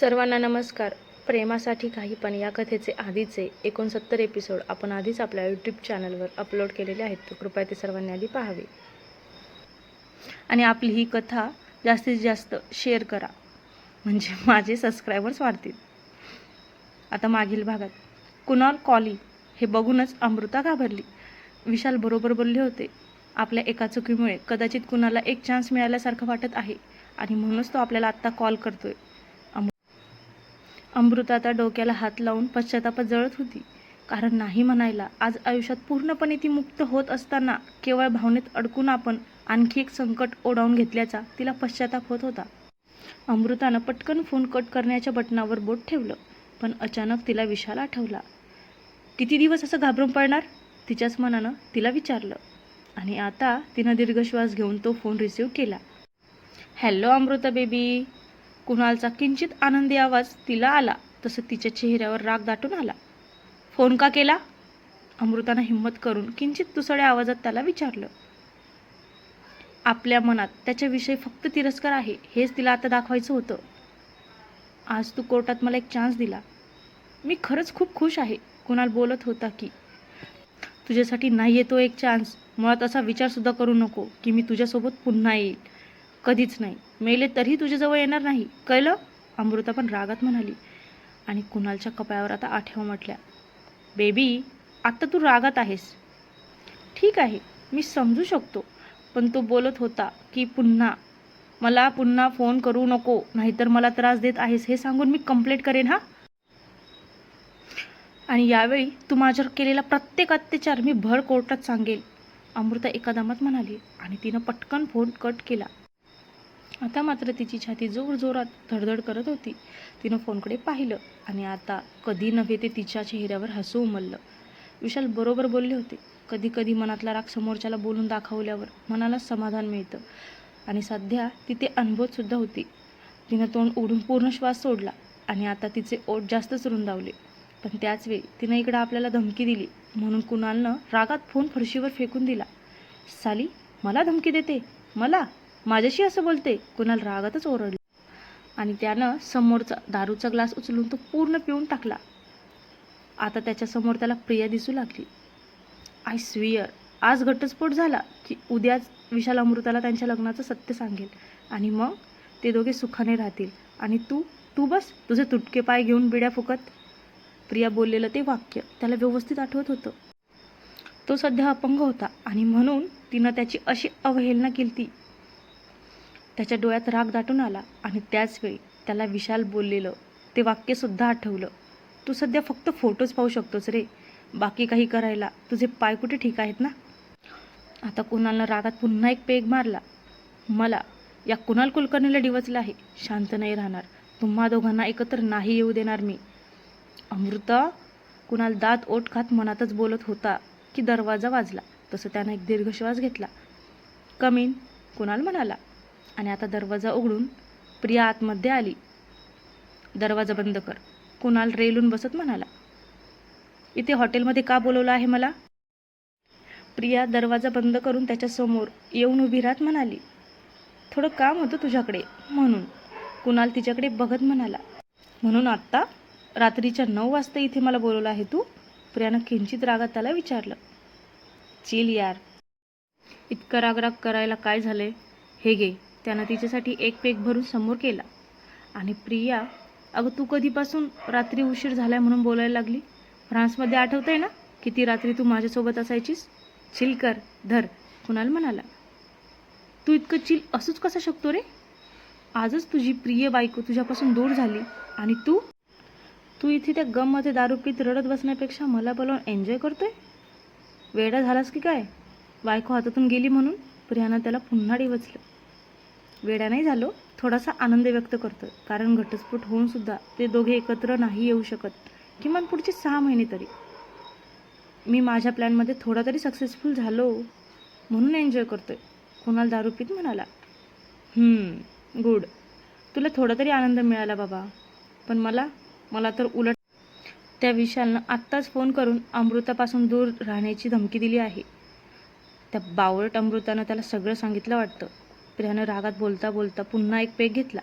सर्वांना नमस्कार. प्रेमासाठी काही पण या कथेचे आधीचे एकोणसत्तर एपिसोड आपण आधीच आपल्या यूट्यूब चॅनलवर अपलोड केलेले आहेत. तर कृपया ते सर्वांनी आधी पाहावे. आणि आपली ही कथा जास्तीत जास्त शेअर करा. म्हणजे माझे सबस्क्रायबर्स वाढतील. आता मागील भागात कुणाल कॉली हे बघूनच अमृता घाबरली. विशाल बरोबर बोलले होते आपल्या एका चुकीमुळे कदाचित कुणाला एक चान्स मिळाल्यासारखं वाटत आहे आणि म्हणूनच तो आपल्याला आत्ता कॉल करतोय. अमृता त्या डोक्याला हात लावून पश्चातापात जळत होती. कारण नाही म्हणायला आज आयुष्यात पूर्णपणे ती मुक्त होत असताना केवळ भावनेत अडकून आपण आणखी एक संकट ओढावून घेतल्याचा तिला पश्चाताप होत होता. अमृतानं पटकन फोन कट करण्याच्या बटनावर बोट ठेवलं पण अचानक तिला विशाल आठवला. किती दिवस असं घाबरून पडणार? तिच्याच मनानं तिला विचारलं. आणि आता तिनं दीर्घ श्वास घेऊन तो फोन रिसीव्ह केला. Hello Amruta baby. कुणालचा किंचित आनंदी आवाज तिला आला तसं तिच्या चेहऱ्यावर राग दाटून आला. फोन का केला? अमृतानं हिंमत करून किंचित तुसड्या आवाजात त्याला विचारलं. आपल्या मनात त्याच्याविषयी फक्त तिरस्कार आहे हेच तिला आता दाखवायचं होतं. आज तू कोर्टात मला एक चान्स दिला. मी खरंच खूप खुश आहे कुणाल बोलत होता की. तुझ्यासाठी नाही येतो एक चान्स मुळात असा विचारसुद्धा करू नको की मी तुझ्यासोबत पुन्हा येईल. कधीच नाही. मेले तरीही तुझ्याजवळ येणार नाही. कळलं? अमृता पण रागात म्हणाली. आणि कुणालच्या कपाळावर आता आठव म्हटल्या. बेबी आत्ता तू रागात आहेस. ठीक आहे मी समजू शकतो. पण तो बोलत होता की पुन्हा मला पुन्हा फोन करू नको नाहीतर मला त्रास देत आहेस. हे सांगून मी कंप्लेंट करेन हा? आणि यावेळी तू माझ्यावर केलेला प्रत्येक अत्याचार मी भर कोर्टात सांगेल. अमृता एका दमात म्हणाली आणि तिनं पटकन फोन कट केला. आता मात्र तिची छाती जोर जोरात धडधड करत होती. तिनं फोनकडे पाहिलं आणि आता कधी नव्हे ते तिच्या चेहऱ्यावर हसू उमललं. विशाल बरोबर बोलले होते. कधी कधी मनातला राग समोरच्याला बोलून दाखवल्यावर मनाला समाधान मिळतं आणि सध्या तिथे अनुभवतसुद्धा होती. तिनं तोंड उडून पूर्ण श्वास सोडला आणि आता तिचे ओठ जास्तच रुंदावले. पण त्याचवेळी तिनं इकडं आपल्याला धमकी दिली म्हणून कुणालनं रागात फोन फरशीवर फेकून दिला. साली मला धमकी देते. मला? माझ्याशी असं बोलते कुणाल रागातच ओरडलं. आणि त्यानं समोरचा दारूचा ग्लास उचलून तो पूर्ण पिऊन टाकला. आता त्याच्यासमोर त्याला प्रिया दिसू लागली. आय स्वियर आज घटस्फोट झाला की उद्याच विशाल अमृताला त्यांच्या लग्नाचं सत्य सांगेल. आणि मग ते दोघे सुखाने राहतील. आणि तू तू बस तुझे तुटके पाय घेऊन बिड्या फुकत. प्रिया बोललेलं ते वाक्य त्याला व्यवस्थित आठवत होतं. तो सध्या अपंग होता आणि म्हणून तिनं त्याची अशी अवहेलना केली त्याच्या डोळ्यात राग दाटून आला आणि त्याचवेळी त्याला विशाल बोललेलं ते वाक्यसुद्धा आठवलं. तू सध्या फक्त फोटोज पाहू शकतोस रे. बाकी काही करायला तुझे पाय कुठे ठीक आहेत ना? आता कुणालनं रागात पुन्हा एक पेग मारला. मला या कुणाल कुलकर्णीला डिवचलं आहे. शांत नाही राहणार. तुम्हा दोघांना एकत्र नाही येऊ देणार मी. अमृता? कुणाल दात ओठ खात मनातच बोलत होता की दरवाजा वाजला. तसं त्यानं एक दीर्घश्वास घेतला. कमीन कुणाल म्हणाला. आणि आता दरवाजा उघडून प्रिया आतमध्ये आली. दरवाजा बंद कर. कुणाल रेलून बसत म्हणाला. इथे हॉटेलमध्ये का बोलवलं आहे मला? प्रिया दरवाजा बंद करून त्याच्यासमोर येऊन उभी राहत म्हणाली. थोडं काम होतं तुझ्याकडे म्हणून. कुणाल तिच्याकडे बघत म्हणाला. म्हणून आत्ता रात्रीच्या नऊ वाजता इथे मला बोलवलं आहे तू? प्रियानं किंचित रागात त्याला विचारलं. चिल यार इतकं रागराग करायला काय झालंय? हे घे. त्यानं तिच्यासाठी एक पेक भरून समोर केला. आणि प्रिया अगं तू कधीपासून रात्री उशीर झालाय म्हणून बोलायला लागली? फ्रान्समध्ये आठवतंय ना किती रात्री तू माझ्यासोबत असायचीस? चिल कर धर कुणाल म्हणाला. तू इतकं चिल असूच कसं शकतो रे? आजच तुझी प्रिय बायको तुझ्यापासून दूर झाली. आणि तू? तू इथे त्या गममध्ये दारू पीत रडत बसण्यापेक्षा मला बोलावून एन्जॉय करतोय? वेडा झालास की काय? बायको हातातून गेली म्हणून प्रियानं त्याला पुन्हा डिवचलं. वेडा नाही झालो. थोडासा आनंद व्यक्त करतोय. कारण घटस्फोट होऊन सुद्धा ते दोघे एकत्र नाही येऊ शकत. किमान पुढचे सहा महिने तरी. मी माझ्या प्लॅनमध्ये थोडा तरी सक्सेसफुल झालो म्हणून एन्जॉय करतोय. कुणाल दारू पीत म्हणाला गुड तुला थोडा तरी आनंद मिळाला बाबा. पण मला मला तर उलट त्या विशालनं आत्ताच फोन करून अमृतापासून दूर राहण्याची धमकी दिली आहे. त्या बावळट अमृतानं त्याला सगळं सांगितलं वाटतं. प्रियानं रागात बोलता बोलता पुन्हा एक पेग घेतला.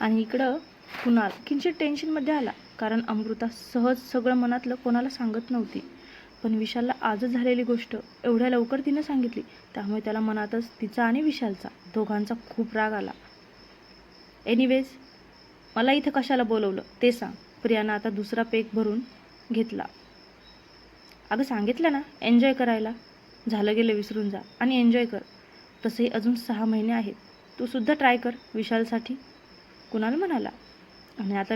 आणि इकडं कुणाल किंचित टेन्शनमध्ये आला कारण अमृता सहज सगळं मनातलं कोणाला सांगत नव्हती. पण विशालला आजच झालेली गोष्ट एवढ्या लवकर तिनं सांगितली त्यामुळे त्याला मनातच तिचा आणि विशालचा दोघांचा खूप राग आला. एनिवेज मला इथं कशाला बोलवलं? ते सांग. प्रियानं आता दुसरा पेक भरून घेतला. अगं सांगितलं ना एन्जॉय करायला. झालं गेलं विसरून जा आणि एन्जॉय कर. तसेही अजून सहा महिने आहेत. तू सुद्धा ट्राय कर विशालसाठी. कुणाल म्हणाला? आणि आता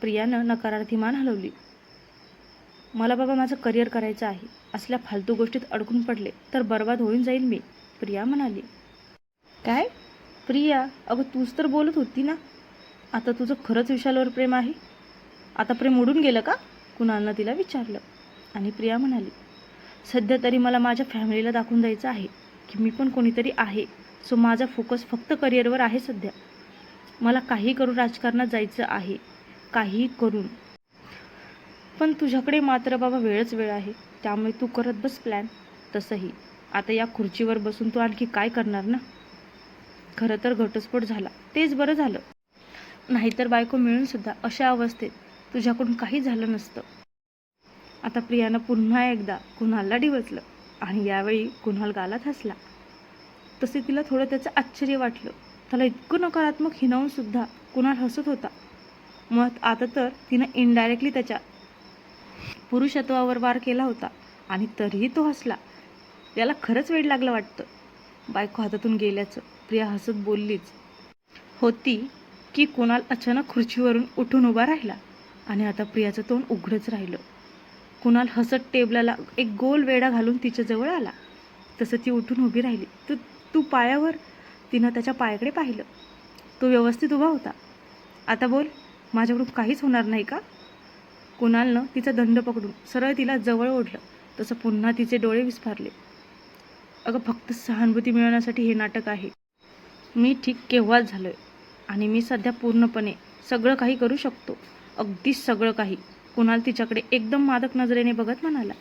प्रियानं नकारार्थी मान हलवली. मला बाबा माझं करिअर करायचं आहे. असल्या फालतू गोष्टीत अडकून पडले तर बर्बाद होऊन जाईल मी प्रिया म्हणाली. काय? प्रिया अगं तूच तर बोलत होती ना. आता तुझं खरंच विशालवर प्रेम आहे? आता प्रेम उडून गेलं का? कुणालनं तिला विचारलं. आणि प्रिया म्हणाली सध्या तरी मला माझ्या फॅमिलीला दाखवून द्यायचं आहे की मी पण कोणीतरी आहे. सो माझा फोकस फक्त करिअरवर आहे सध्या. मला काही करून राजकारणात जायचं आहे. काही करून. पण तुझ्याकडे मात्र बाबा वेळच वेळ आहे. त्यामुळे तू करत बस प्लॅन. तसंही. आता या खुर्चीवर बसून तू आणखी काय करणार ना? खरं तर घटस्फोट झाला. तेच बरं झालं. नाहीतर बायको मिळून सुद्धा अशा अवस्थेत तुझ्याकडून काही झालं नसतं. आता प्रियानं पुन्हा एकदा कुणालला डिवचलं आणि यावेळी कुणाल गालात हसला. तसे तिला थोडं त्याचं आश्चर्य वाटलं. त्याला इतकं नकारात्मक हिनावून सुद्धा कुणाल हसत होता. मग आता तर तिनं इनडायरेक्टली त्याच्या पुरुषत्वावर वार केला होता आणि तरीही तो हसला. याला खरंच वेळ लागलं वाटतं. बायको हातातून गेल्याचं प्रिया हसत बोललीच होती. की कुणाल अचानक खुर्चीवरून उठून उभा राहिला आणि आता प्रियाचं तोंड उघडंच राहिलं. कुणाल हसत टेबलाला एक गोल वेडा घालून तिच्याजवळ आला. तसं ती उठून उभी राहिली. तू तू पायावर? तिनं त्याच्या पायाकडे पाहिलं. तो व्यवस्थित उभा होता. आता बोल माझ्याकडून काहीच होणार नाही का? कुणालनं तिचा दंड पकडून सरळ तिला जवळ ओढलं. तसं पुन्हा तिचे डोळे विस्फारले. अगं फक्त सहानुभूती मिळवण्यासाठी हे नाटक आहे. मी ठीक केव्हाच झालोय. आणि मी सध्या पूर्णपणे सगळं काही करू शकतो. अगदी सगळं काही. कुणाल तिच्याकडे एकदम मादक नजरेने बघत म्हणाला.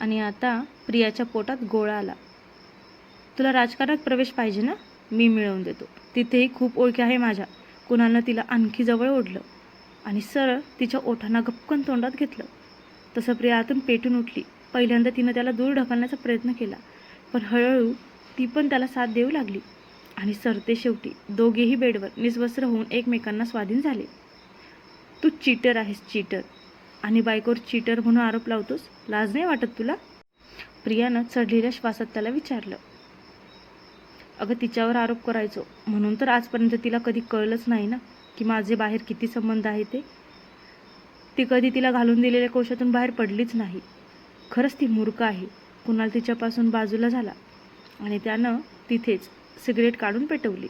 आणि आता प्रियाच्या पोटात गोळा आला. तुला राजकारणात प्रवेश पाहिजे ना? मी मिळवून देतो. तिथेही खूप ओळखी आहे माझ्या. कुणालनं तिला आणखी जवळ ओढलं. आणि सरळ तिच्या ओठांना गपकन तोंडात घेतलं. तसं प्रिया आतून पेटून उठली. पहिल्यांदा तिनं त्याला दूर ढकलण्याचा प्रयत्न केला. पण हळूहळू ती पण त्याला साथ देऊ लागली. आणि सरते शेवटी दोघेही बेडवर निस्वस्त्र होऊन एकमेकांना स्वाधीन झाले. तू चीटर आहेस चीटर. आणि बायकोवर चीटर म्हणून आरोप लावतोस? लाज नाही वाटत तुला? प्रियानं चढलेल्या श्वासात त्याला विचारलं. अगं तिच्यावर आरोप करायचो. म्हणून तर आजपर्यंत तिला कधी कळलंच नाही ना की माझे बाहेर किती संबंध आहे ते. ती कधी तिला घालून दिलेल्या कोशातून बाहेर पडलीच नाही. खरंच ती मूर्ख आहे. कुणाल तिच्यापासून बाजूला झाला. आणि त्यानं तिथेच सिगरेट काढून पेटवली.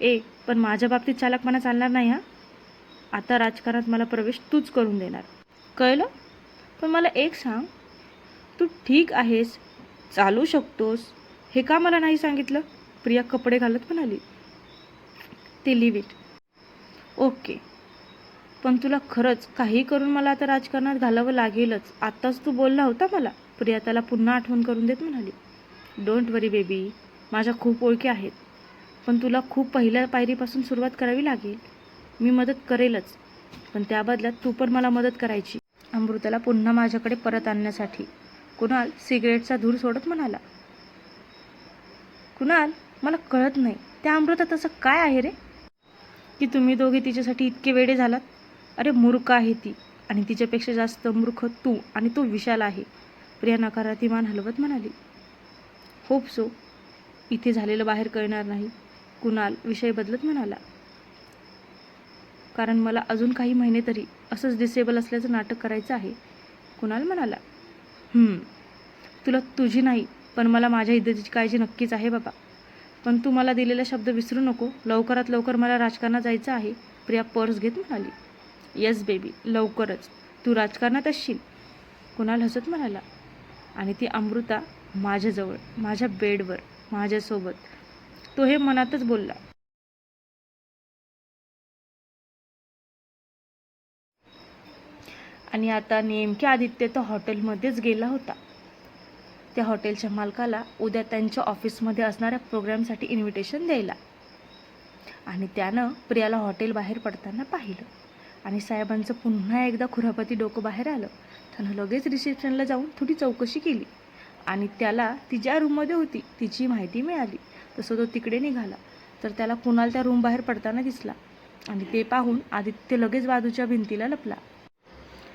ए पण माझ्या बाबतीत चालकपणा चालणार नाही हा? आता राजकारणात मला प्रवेश तूच करून देणार. कळलं? पण मला एक सांग. तू ठीक आहेस? चालू शकतोस? हे का मला नाही सांगितलं? प्रिया कपडे घालत म्हणाली. ते लिव्ह इट ओके. पण तुला खरंच काही करून मला आता राजकारणात घालावं लागेलच. आत्ताच तू बोलला होता मला. प्रिया त्याला पुन्हा आठवण करून देत म्हणाली. डोंट वरी बेबी माझ्या खूप ओळखी आहेत. पण तुला खूप पहिल्या पायरीपासून सुरुवात करावी लागेल. मी मदत करेलच. पण त्या बदल्यात तू पण मला मदत करायची. अमृताला पुन्हा माझ्याकडे परत आणण्यासाठी. कुणाल सिगरेटचा धूर सोडत म्हणाला. कुणाल मला कळत नाही. त्या अमृतात असं काय आहे रे? की तुम्ही दोघे तिच्यासाठी इतके वेडे झालात? अरे मूर्ख आहे ती. आणि तिच्यापेक्षा जास्त मूर्ख तू आणि तो विशाल आहे. प्रिया नकारार्थी मान हलवत म्हणाली. होप सो इथे झालेलं बाहेर कळणार नाही. कुणाल विषय बदलत म्हणाला. कारण मला अजून काही महिने तरी असंच डिसेबल असल्याचं नाटक करायचं आहे. कुणाल म्हणाला. तुला तुझी नाही पण मला माझ्या इज्जतीची काळजी नक्कीच आहे बाबा. पण तू मला दिलेला शब्द विसरू नको. लवकरात लवकर मला राजकारणात जायचं आहे. प्रिया पर्स घेत म्हणाली. येस बेबी लवकरच. तू राजकारणात असशील. कुणाल हसत म्हणाला. आणि ती अमृता माझ्याजवळ माझ्या बेडवर माझ्यासोबत. तो हे मनातच बोलला. आणि आता नेमक्या आदित्य तो हॉटेलमध्येच गेला होता. त्या हॉटेलच्या मालकाला उद्या त्यांच्या ऑफिसमध्ये असणाऱ्या प्रोग्रामसाठी इन्व्हिटेशन द्यायला. आणि त्यानं प्रियाला हॉटेल बाहेर पडताना पाहिलं. आणि साहेबांचं पुन्हा एकदा खुरापती डोकं बाहेर आलं. त्यानं लगेच रिसेप्शनला जाऊन थोडी चौकशी केली. आणि त्याला ती ज्या रूममध्ये होती तिची माहिती मिळाली. तसं तो तिकडे निघाला. तर त्याला कुणाल त्या रूम बाहेर पडताना दिसला. आणि ते पाहून आदित्य लगेच बाजूच्या भिंतीला लपला.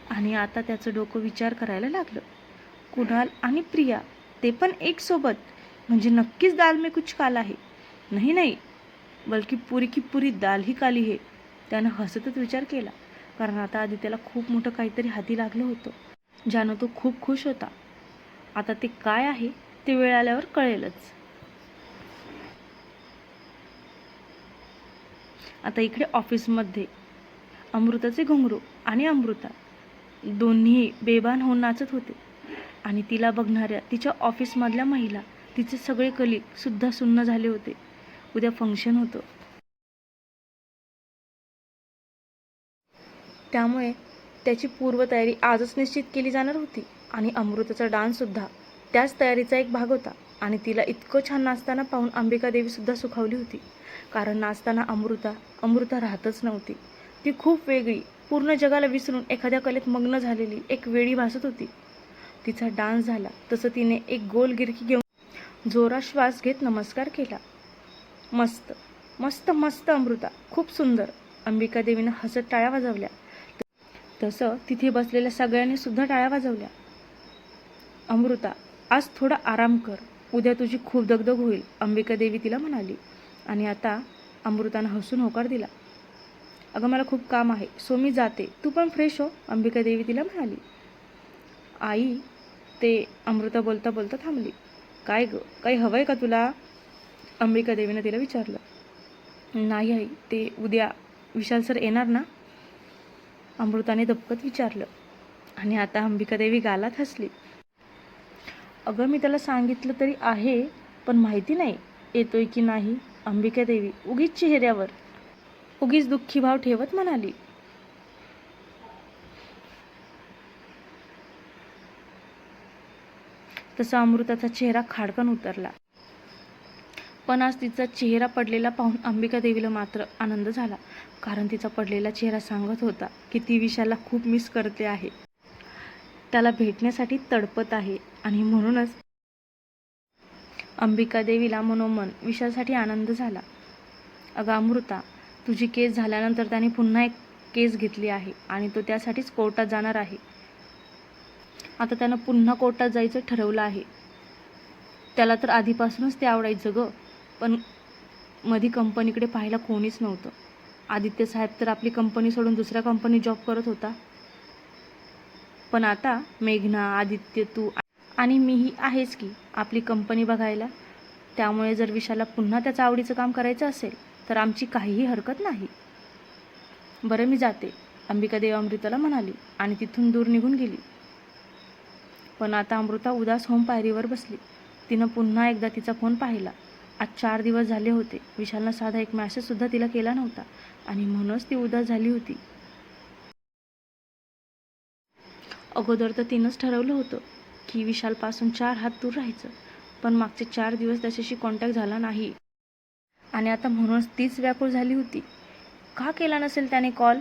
आणि आता त्याचं डोकं विचार करायला लागलं. कुणाल आणि प्रिया ते पण एक सोबत. म्हणजे नक्कीच दाल में कुछ काला आहे नाही नाही. बल्कि पुरी की पुरी दाल ही काली हे. त्यानं हसतच विचार केला. कारण आता आदित्यला खूप मोठं काहीतरी हाती लागलं होतं. ज्यानं तो खूप खुश होता. आता ते काय आहे ते वेळ आल्यावर कळेलच. आता इकडे ऑफिसमध्ये अमृताचे घुंगरू आणि अमृता दोन्ही बेभान होऊन नाचत होते. आणि तिला बघणाऱ्या तिच्या ऑफिसमधल्या महिला तिचे सगळे कलिक सुद्धा सुन्न झाले होते. उद्या फंक्शन होतं. त्यामुळे त्याची पूर्वतयारी आजच निश्चित केली जाणार होती. आणि अमृताचा डान्ससुद्धा त्याच तयारीचा एक भाग होता आणि तिला इतकं छान नाचताना पाहून अंबिका देवीसुद्धा सुखावली होती. कारण नाचताना अमृता अमृता राहतच नव्हती. ती खूप वेगळी पूर्ण जगाला विसरून एखाद्या कलेत मग्न झालेली एक वेळी भासत होती. तिचा डान्स झाला तसं तिने एक गोल गिरकी घेऊन जोरात श्वास घेत नमस्कार केला. मस्त मस्त मस्त अमृता खूप सुंदर. अंबिका देवीनं हसत टाळ्या वाजवल्या. तसं तिथे बसलेल्या सगळ्यांनी सुद्धा टाळ्या वाजवल्या. अमृता आज थोडा आराम कर. उद्या तुझी खूप दगदग होईल अंबिका देवी तिला म्हणाली. आणि आता अमृतानं हसून होकार दिला. अगं मला खूप काम आहे सो मी जाते. तू पण फ्रेश हो अंबिका देवी तिला म्हणाली. आई ते अमृता बोलता बोलता थांबली. काय ग काही हवं आहे का तुला? अंबिका देवीनं तिला विचारलं. नाही आई ते उद्या विशाल सर येणार ना? अमृताने दपकत विचारलं. आणि आता अंबिका देवी गालात हसली. अगं मी त्याला सांगितलं तरी आहे पण माहिती नाही. येतोय की नाही? अंबिका देवी उगीच चेहऱ्यावर. उगीच दुःखी भाव ठेवत म्हणाली. तसा अमृताचा चेहरा खाडकन उतरला. पण आज तिचा चेहरा पडलेला पाहून अंबिका देवीला मात्र आनंद झाला कारण तिचा पडलेला चेहरा सांगत होता की ती विशाला खूप मिस करते आहे. त्याला भेटण्यासाठी तडपत आहे. आणि म्हणूनच अंबिका देवीला मनोमन विशालसाठी आनंद झाला. अगं अमृता तुझी केस झाल्यानंतर त्याने पुन्हा एक केस घेतली आहे आणि तो त्यासाठीच कोर्टात जाणार आहे. आता त्यानं पुन्हा कोर्टात जायचं ठरवलं आहे. त्याला तर आधीपासूनच ते आवडायचं गं पण मधी कंपनीकडे पाहायला कोणीच नव्हतं. आदित्य साहेब तर आपली कंपनी सोडून दुसऱ्या कंपनी जॉब करत होता. पण आता मेघना आदित्य तू आणि मीही आहेच की आपली कंपनी बघायला. त्यामुळे जर विशाला पुन्हा त्याचं आवडीचं काम करायचं असेल तर आमची काहीही हरकत नाही. बरं मी जाते अंबिका देव अमृताला म्हणाली आणि तिथून दूर निघून गेली. पण आता अमृता उदास होऊन पायरीवर बसली. तिनं पुन्हा एकदा तिचा फोन पाहिला. आज चार दिवस झाले होते. विशालनं साधा एक मॅसेजसुद्धा तिला केला नव्हता आणि म्हणूनच ती उदास झाली होती. अगोदर तर तिनंच ठरवलं होतं. की विशालपासून चार हात दूर राहायचं. पण मागचे चार दिवस त्याच्याशी कॉन्टॅक्ट झाला नाही. आणि आता म्हणूनच तीच व्याकुळ झाली होती. का केला नसेल त्याने कॉल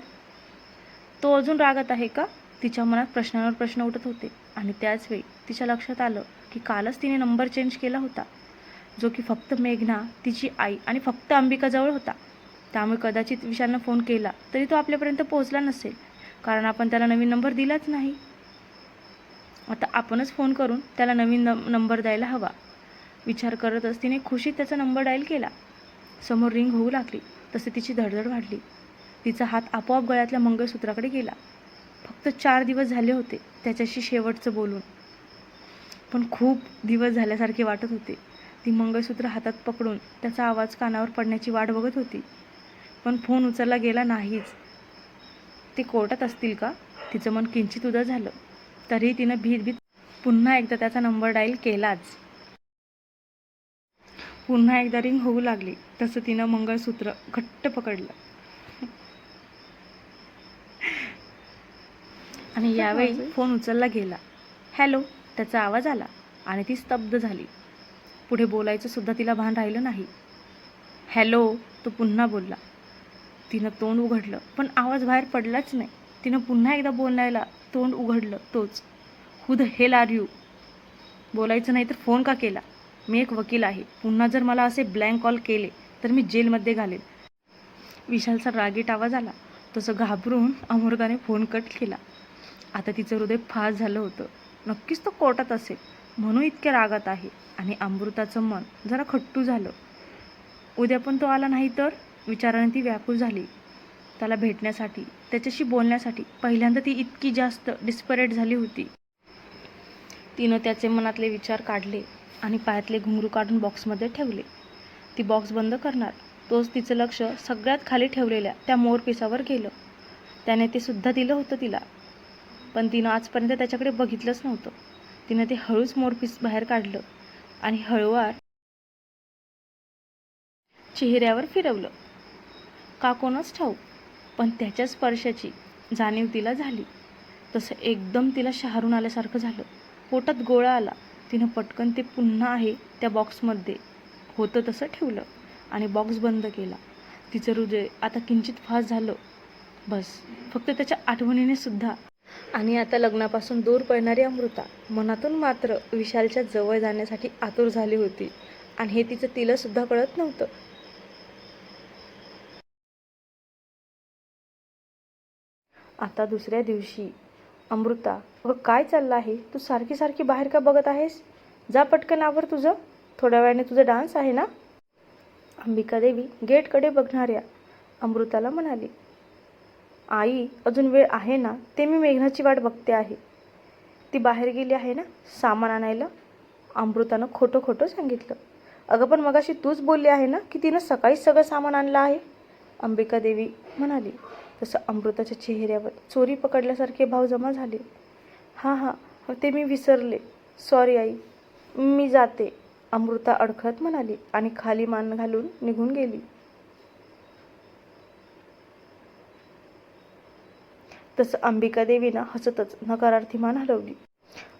तो अजून रागत आहे का? तिच्या मनात प्रश्नावर प्रश्न उठत होते. आणि त्याच वेळी तिच्या लक्षात आलं की कालच तिने नंबर चेंज केला होता. जो की फक्त मेघना तिची आई आणि फक्त अंबिकाजवळ होता. त्यामुळे कदाचित विशालनं फोन केला तरी तो आपल्यापर्यंत पोहोचला नसेल. कारण आपण त्याला नवीन नंबर दिलाच नाही. आता आपणच फोन करून त्याला नवीन नं नंबर द्यायला हवा. विचार करतच तिने खुशीत त्याचा नंबर डायल केला. समोर रिंग होऊ लागली. तसे तिची धडधड वाढली. तिचा हात आपोआप गळ्यातल्या मंगळसूत्राकडे गेला. फक्त चार दिवस झाले होते त्याच्याशी शेवटचं बोलून. पण खूप दिवस झाल्यासारखे वाटत होते. ती मंगळसूत्र हातात पकडून त्याचा आवाज कानावर पडण्याची वाट बघत होती. पण फोन उचलला गेला नाहीच. ते कोर्टात असतील का? तिचं मन किंचित उदास झालं. तरीही तिनं भीत भीत पुन्हा एकदा त्याचा नंबर डायल केलाच. पुन्हा एकदा रिंग होऊ लागली. तसं तिनं मंगळसूत्र घट्ट पकडलं. आणि यावेळी फोन उचलला गेला. हॅलो त्याचा आवाज आला आणि ती स्तब्ध झाली. पुढे बोलायचं सुद्धा तिला भान राहिलं नाही. हॅलो तो पुन्हा बोलला. तिनं तोंड उघडलं पण आवाज बाहेर पडलाच नाही. तिनं पुन्हा एकदा बोलायला तोंड उघडलं तोच. Who the hell are you. बोलायचं नाही तर फोन का केला? मी एक वकील आहे. पुन्हा जर मला असे ब्लँक कॉल केले तर मी जेलमध्ये घालेन विशालचा रागीट आवाज आला. तसं घाबरून अमृताने फोन कट केला. आता तिचं हृदय फास झालं होतं. नक्कीच तो कोर्टात असेल. म्हणून इतक्या रागात आहे आणि अमृताचं मन जरा खट्टू झालं. उद्या पण तो आला नाही तर? विचाराने ती व्याकुळ झाली. त्याला भेटण्यासाठी त्याच्याशी बोलण्यासाठी पहिल्यांदा ती इतकी जास्त डिस्परेट झाली होती. तिनं त्याचे मनातले विचार काढले आणि पायातले घुंगरू काढून बॉक्समध्ये ठेवले. ती बॉक्स बंद करणार तोच तिचं लक्ष सगळ्यात खाली ठेवलेल्या त्या मोरपिसावर गेलं. त्याने ते सुद्धा दिलं होतं तिला. पण तिनं आजपर्यंत त्याच्याकडे बघितलंच नव्हतं. तिनं ते हळूच मोरपीस बाहेर काढलं आणि हळूवार चेहऱ्यावर फिरवलं. का कोणच ठाऊ पण त्याच्या स्पर्शाची जाणीव तिला झाली. तसं एकदम तिला शहारून आल्यासारखं झालं. पोटात गोळा आला. तिनं पटकन ते पुन्हा आहे त्या बॉक्समध्ये. होतं तसं ठेवलं आणि बॉक्स बंद केला. तिचं हृदय आता किंचित फास झालं. बस. फक्त त्याच्या आठवणीने सुद्धा. आणि आता लग्नापासून दूर पडणारी अमृता. मनातून मात्र विशालच्या जवळ जाण्यासाठी आतुर झाली होती. आणि हे तिचं तिला सुद्धा कळत नव्हतं. आता दुसऱ्या दिवशी. अमृता अगं काय चाललं आहे? तू सारखी सारखी बाहेर का बघत आहेस? जा पटकन आवर तुझं. थोड्या वेळाने तुझं डान्स आहे ना? अंबिका देवी गेटकडे बघणाऱ्या अमृताला म्हणाली आई अजून वेळ आहे ना? ते मी मेघनाची वाट बघते आहे. ती बाहेर गेली आहे ना? सामान आणायला. अमृतानं खोटं खोटं सांगितलं अगं पण मगाशी तूच बोलली आहे ना की तिनं सकाळीच सगळं सामान आणलं आहे? अंबिका देवी म्हणाली तसं अमृताच्या चेहऱ्यावर चोरी पकडल्यासारखे भाव जमा झाले. हां हां ते मी विसरले. Sorry I. मी जाते. अमृता अडखळत म्हणाली आणि खाली मान घालून निघून गेली. तसं अंबिका देवीनं हसतच नकारार्थी मान हलवली.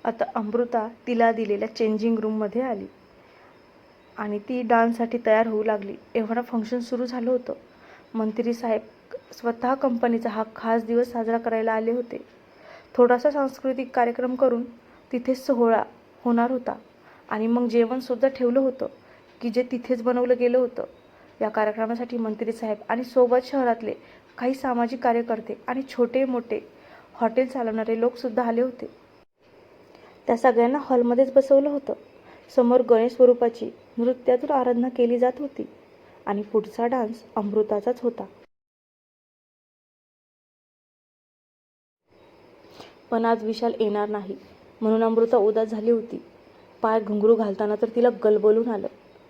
आता अमृता तिला दिलेल्या चेंजिंग रूममध्ये आली. आणि ती डान्ससाठी तयार होऊ लागली. एवढा फंक्शन सुरू झालं होतं. मंत्री साहेब स्वतः कंपनीचा हा खास दिवस साजरा करायला आले होते. थोडासा सांस्कृतिक कार्यक्रम करून तिथे सोहळा होणार होता आणि मग जेवणसुद्धा ठेवलं होतं की जे तिथेच बनवलं गेलं होतं. या कार्यक्रमासाठी मंत्री साहेब आणि सोबत शहरातले काही सामाजिक कार्यकर्ते आणि छोटे मोठे हॉटेल चालवणारे लोकसुद्धा आले होते. त्या सगळ्यांना हॉलमध्येच बसवलं होतं. समोर गणेश स्वरूपाची नृत्यातून आराधना केली जात होती आणि पुढचा डान्स अमृताचाच होता. पण आज विशाल येणार नाही. म्हणून अमृता उदास झाली होती. पाय घुंगरू घालताना तर तिला गलबलून आलं.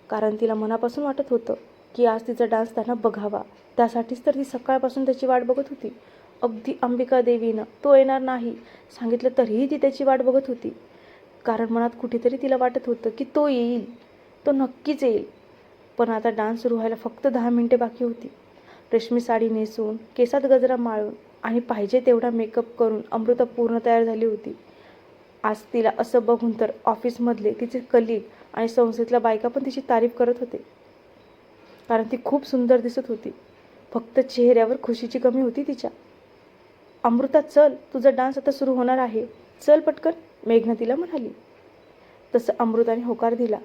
कारण तिला मनापासून वाटत होतं की आज तिचा डान्स त्यांना बघावा. त्यासाठीच तर ती सकाळपासून त्याची वाट बघत होती. अगदी अंबिका देवीनं तो येणार नाही. सांगितलं तरीही ती त्याची वाट बघत होती. कारण मनात कुठेतरी तिला वाटत होतं की तो येईल. तो नक्कीच येईल. पण आता डान्स सुरू व्हायला फक्त दहा मिनटे बाकी होती. रेशमी साडी नेसून केसात गजरा माळून आणि पाहिजे तेवढा मेकअप करून अमृता पूर्ण तयार झाली होती. आज तिला असं बघून तर ऑफिसमधले तिचे कलीग आणि संस्थेतल्या बायका पण तिची तारीफ करत होते. कारण ती खूप सुंदर दिसत होती. फक्त चेहऱ्यावर खुशीची कमी होती तिच्या. अमृता चल तुझा डान्स आता सुरू होणार आहे. चल पटकन मेघना तिला म्हणाली. तसं अमृताने होकार दिला.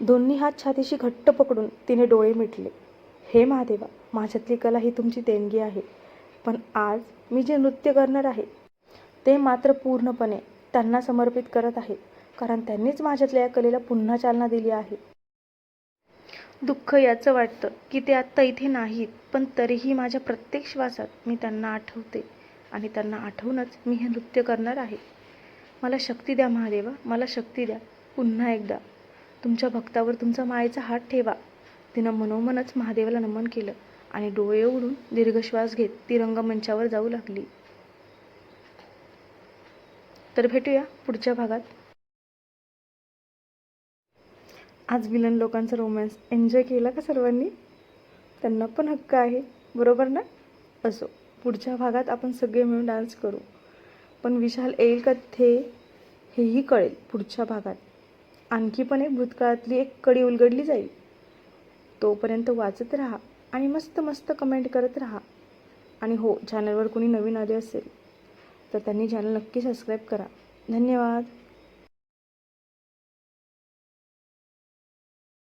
दोन्ही हात छातीशी घट्ट पकडून तिने डोळे मिटले. हे महादेवा माझ्यातली कला ही तुमची देणगी आहे. पण आज मी जे नृत्य करणार आहे ते मात्र पूर्णपणे त्यांना समर्पित करत आहे कारण त्यांनीच माझ्यातल्या या कलेला पुन्हा चालना दिली आहे. दुःख याचं वाटतं की ते आत्ता इथे नाहीत पण तरीही माझ्या प्रत्येक श्वासात मी त्यांना आठवते आणि त्यांना आठवूनच मी हे नृत्य करणार आहे. मला शक्ती द्या महादेवा मला शक्ती द्या. पुन्हा एकदा तुमच्या भक्तावर तुमचा मायेचा हात ठेवा. तिनं मनोमनच महादेवाला नमन केलं आणि डोळे उघडून दीर्घ श्वास घेत ती रंगमंचावर जाऊ लागली. तर भेटूया पुढच्या भागात. आज विलन लोकांचा रोमॅन्स एन्जॉय केला का सर्वांनी? त्यांना पण हक्क आहे बरोबर ना? असो पुढच्या भागात आपण सगळे मिळून डान्स करू. पण विशाल येईल का ते हेही कळेल पुढच्या भागात. आणखी पण एक भूतकाळातली एक कडी उलगडली जाईल. तोपर्यंत वाचत राहा आणि मस्त मस्त कमेंट करत राहा. आणि हो चॅनलवर कोणी नवीन आले असेल तर त्यांनी चॅनल नक्की सबस्क्राईब करा. धन्यवाद.